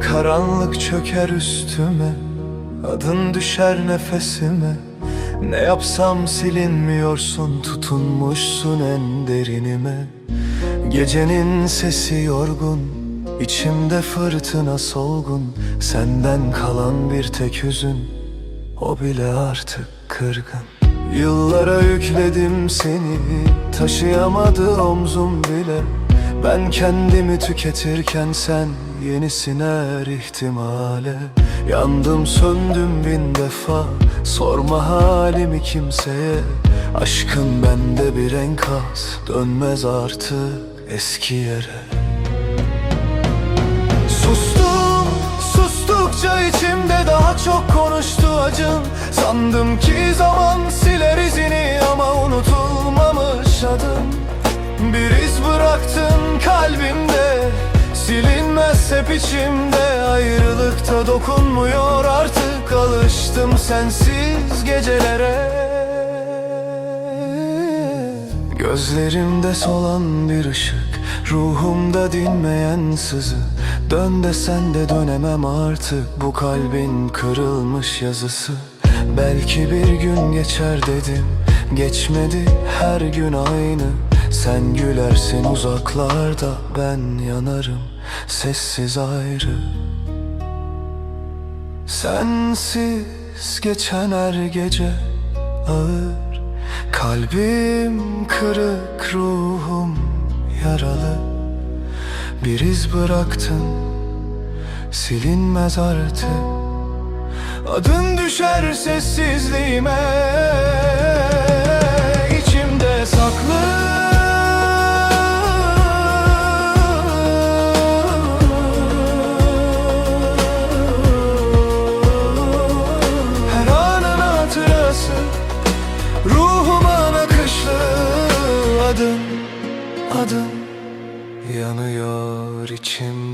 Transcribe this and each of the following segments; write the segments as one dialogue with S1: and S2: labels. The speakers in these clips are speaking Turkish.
S1: Karanlık çöker üstüme Adın düşer nefesime Ne yapsam silinmiyorsun Tutunmuşsun en derinime. Gecenin sesi yorgun içimde fırtına solgun. Senden kalan bir tek hüzün O bile artık kırgın. Yıllara yükledim seni Taşıyamadı omzum bile Ben kendimi tüketirken sen Yenisine er ihtimale. Yandım söndüm bin defa. Sorma halimi kimseye. Aşkın bende bir enkaz. Dönmez artık eski yere. Sustum, sustukça içimde daha çok konuştu acım. Sandım ki zaman siler izini ama unutulmamış adım. Bir iz bıraktın kalbimde. Silinmez hep içimde. Ayrılıkta dokunmuyor artık. Alıştım sensiz gecelere. Gözlerimde solan bir ışık Ruhumda dinmeyen sızı. Dön desen de dönemem artık. Bu kalbin kırılmış yazısı. Belki bir gün geçer dedim. Geçmedi her gün aynı Sen gülersin uzaklarda Ben yanarım sessiz ayrı. Sensiz geçen her gece ağır. Kalbim kırık ruhum yaralı. Bir iz bıraktın silinmez artık. Adın düşer sessizliğime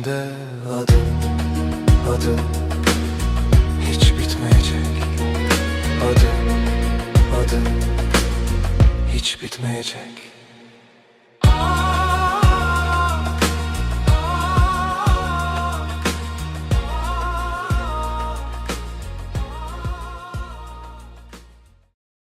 S1: içimde adım adım Hiç bitmeyecek. Adım adım Hiç bitmeyecek